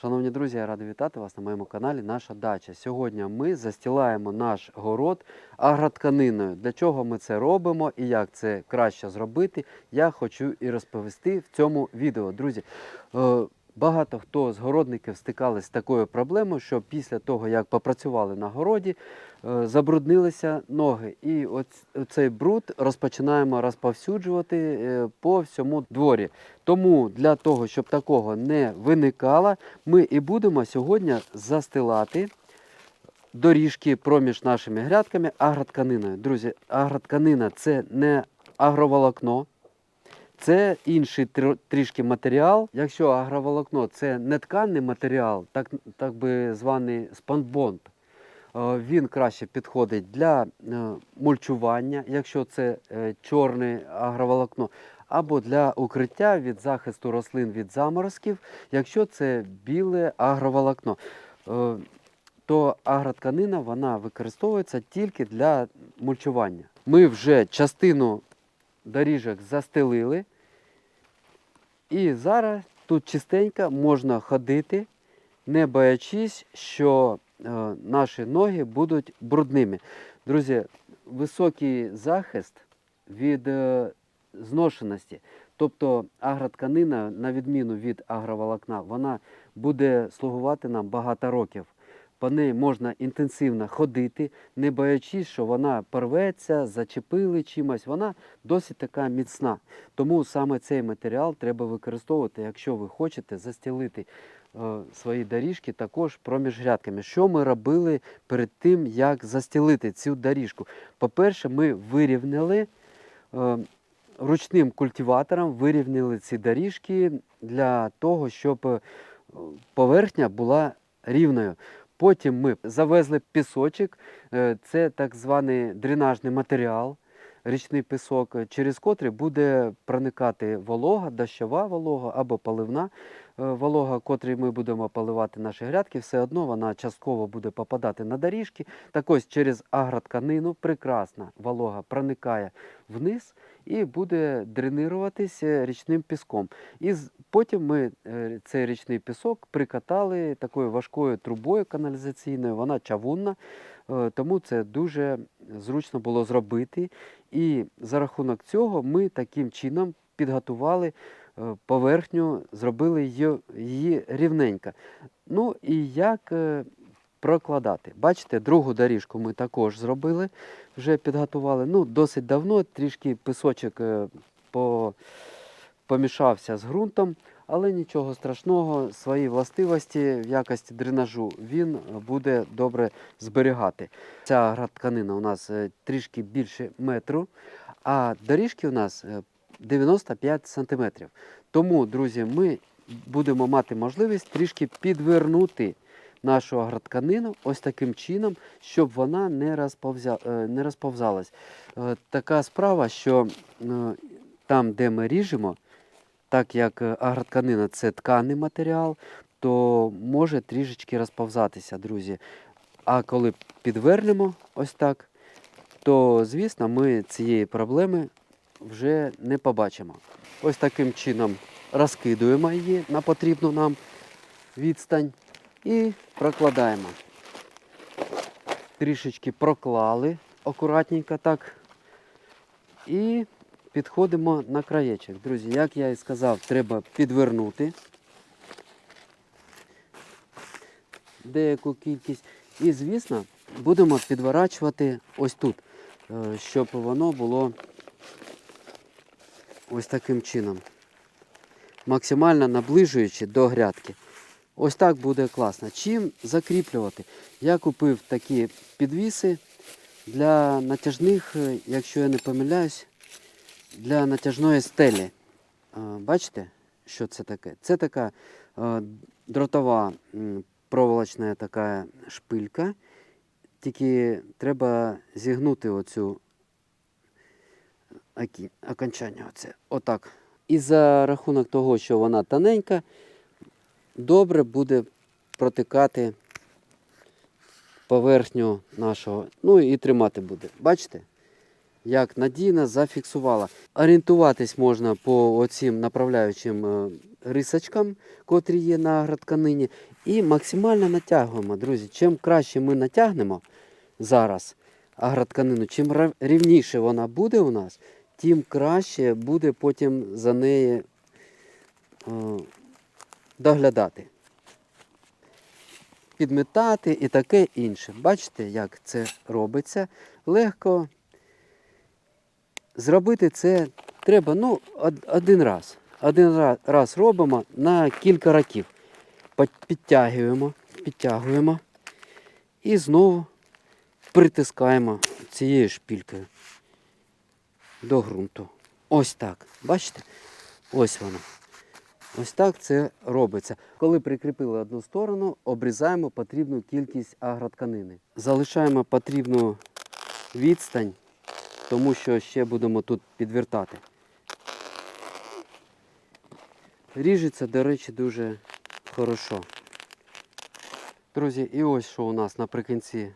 Шановні друзі, я радий вітати вас на моєму каналі Наша дача. Сьогодні ми застілаємо наш город агротканиною. Для чого ми це робимо і як це краще зробити, я хочу і розповісти в цьому відео. Друзі, е, багато хто з городників стикались з такою проблемою, що після того, як попрацювали на городі, е, забруднилися ноги. І цей бруд розпочинаємо розповсюджувати е, по всьому дворі. Тому для того, щоб такого не виникало, ми і будемо сьогодні застилати доріжки проміж нашими грядками агротканиною. Друзі, агротканина це не агроволокно. Це інший тр- трішки матеріал. Якщо агроволокно це не тканний матеріал, так, так би званий спанбонд, е, він краще підходить для е, мульчування, якщо це е, чорне агроволокно, або для укриття від захисту рослин від заморозків, якщо це біле агроволокно. То агротканина вона використовується тільки для мульчування. Ми вже частину доріжок застелили. І зараз тут чистенько можна ходити, не боячись, що е, наші ноги будуть брудними. Друзі, високий захист від е, зношеності. Тобто агротканина, на відміну від агроволокна, вона буде слугувати нам багато років. По неї можна інтенсивно ходити, не боячись, що вона порветься, зачепили чимось. Вона досить така міцна. Тому саме цей матеріал треба використовувати, якщо ви хочете застілити е, свої доріжки також проміж грядками. Що ми робили перед тим, як застілити цю доріжку? По-перше, ми вирівняли е, ручним культиватором, вирівняли ці доріжки для того, щоб е, поверхня була рівною. Потім ми завезли пісочок, е, це так званий дренажний матеріал, річний пісок, е, через котрий буде проникати волога, дощова волога або поливна е, волога, котрій ми будемо поливати наші грядки, все одно вона частково буде попадати на доріжки. Так ось через агротканину прекрасна волога проникає вниз і буде дренируватися річним піском. І потім ми е, цей річний пісок прикатали такою важкою трубою каналізаційною, вона чавунна, е, тому це дуже зручно було зробити. І за рахунок цього ми таким чином підготували е, поверхню, зробили її, рівненько. Ну і як прокладати? Бачите, другу доріжку ми також зробили, вже підготували. Ну, досить давно, трішки пісочок е, по, помішався з ґрунтом, але нічого страшного, свої властивості в якості дренажу він буде добре зберігати. Ця градтканина у нас е, трішки більше метру, а доріжки у нас е, 95 сантиметрів. Тому, друзі, ми будемо мати можливість трішки підвернути нашу агротканину ось таким чином, щоб вона не, розповзя... е, не розповзалась. Е, Така справа, що е, там, де ми ріжемо, так як агротканина це тканий матеріал, то може трішечки розповзатися, друзі. А коли підвернемо ось так, то звісно ми цієї проблеми вже не побачимо. Ось таким чином розкидуємо її на потрібну нам відстань і прокладаємо. Трішечки проклали акуратненько так. І підходимо на краєчок. Друзі, як я і сказав, треба підвернути деяку кількість. І, звісно, будемо підворачувати ось тут, е, щоб воно було ось таким чином. Максимально наближуючи до грядки. Ось так буде класно. Чим закріплювати? Я купив такі підвіси для натяжних, е, якщо я не помиляюсь, для натяжної стелі. Бачите, що це таке? Це така е, дротова проволочна така шпилька. Тільки треба зігнути оцю окончання. Оце. Отак. І за рахунок того, що вона тоненька, добре буде протикати поверхню нашого. Ну і тримати буде. Бачите? Як надійно зафіксувала. Орієнтуватись можна по оцим направляючим е, рисочкам, котрі є на агротканині, і максимально натягуємо, друзі. Чим краще ми натягнемо зараз агротканину, чим рівніше вона буде у нас, тим краще буде потім за неї е, доглядати. Підметати і таке інше. Бачите, як це робиться. Легко. Зробити це треба ну, один раз. Один раз робимо на кілька років. Підтягуємо, підтягуємо і знову притискаємо цією шпількою до ґрунту. Ось так. Бачите? Ось воно. Ось так це робиться. Коли прикріпили одну сторону, обрізаємо потрібну кількість агротканини. Залишаємо потрібну відстань, тому що ще будемо тут підвертати. Ріжеться, до речі, дуже хорошо. Друзі, і ось що у нас наприкінці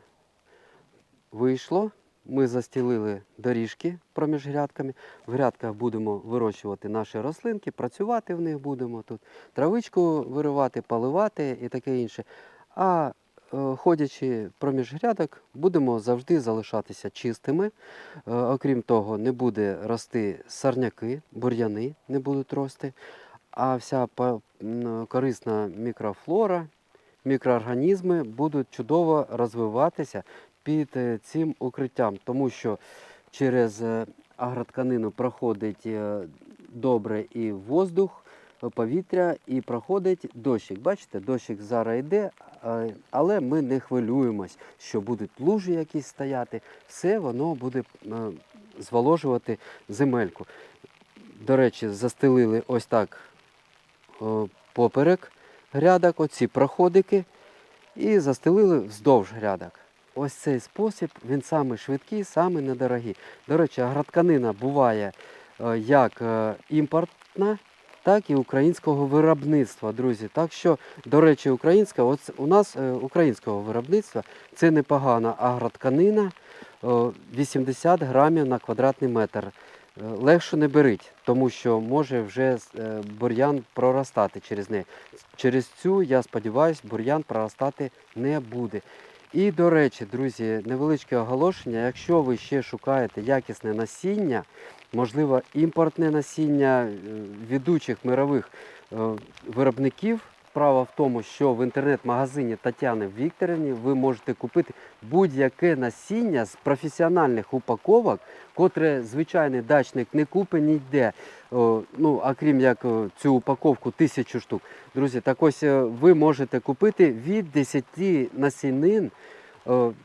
вийшло. Ми застілили доріжки проміж грядками. В грядках будемо вирощувати наші рослинки, працювати в них будемо тут, травичку виривати, поливати і таке інше. А е, ходячи проміж грядок, будемо завжди залишатися чистими. Е, окрім того, не буде рости сорняки, бур'яни не будуть рости, а вся корисна мікрофлора, мікроорганізми будуть чудово розвиватися під е, цим укриттям, тому що через е, агротканину проходить е, добре і воздух, повітря, і проходить дощик. Бачите, дощик зараз йде, але ми не хвилюємось, що будуть лужі якісь стояти. Все воно буде зволожувати земельку. До речі, застелили ось так поперек грядок, оці проходики, і застелили вздовж грядок. Ось цей спосіб, він самий швидкий, самий недорогий. До речі, агротканина буває е, як е, імпортна, так і українського виробництва, друзі. Так що, до речі, українська, от у нас е, українського виробництва це непогана агротканина, е, 80 грамів на квадратний метр. Легше не беріть, тому що може вже бур'ян проростати через неї. Через цю, я сподіваюся, бур'ян проростати не буде. І, до речі, друзі, невеличке оголошення. Якщо ви ще шукаєте якісне насіння, можливо, імпортне насіння е, ведучих мирових е, виробників. Справа в тому, що в інтернет-магазині Тетяни Вікторівні ви можете купити будь-яке насіння з професіональних упаковок, котре звичайний дачник не купить ніде. Ну, окрім як цю упаковку тисячу штук. Друзі, так ось е, ви можете купити від 10 насінин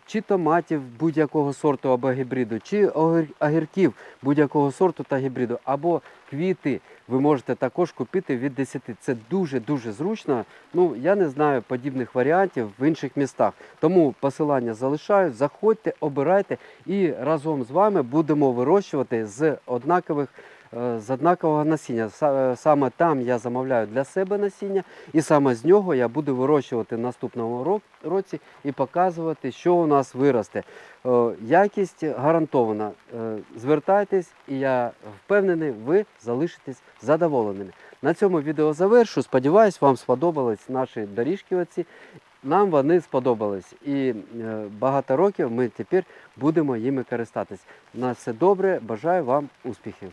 чи томатів будь-якого сорту або гібриду, чи огір- огірків будь-якого сорту та гібриду, або квіти ви можете також купити від 10. Це дуже-дуже зручно. Ну, я не знаю подібних варіантів в інших містах. Тому посилання залишаю, заходьте, обирайте і разом з вами будемо вирощувати з однакових. Е, З однакового насіння. Е, Саме там я замовляю для себе насіння, і саме з нього я буду вирощувати наступному році і показувати, що у нас виросте. Е, Якість гарантована. Звертайтесь, і я впевнений, ви залишитесь задоволеними. На цьому відео завершу. Сподіваюсь, вам сподобались наші доріжки. Оці. Нам вони сподобались. І багато років ми тепер будемо їми користатись. На все добре, бажаю вам успіхів.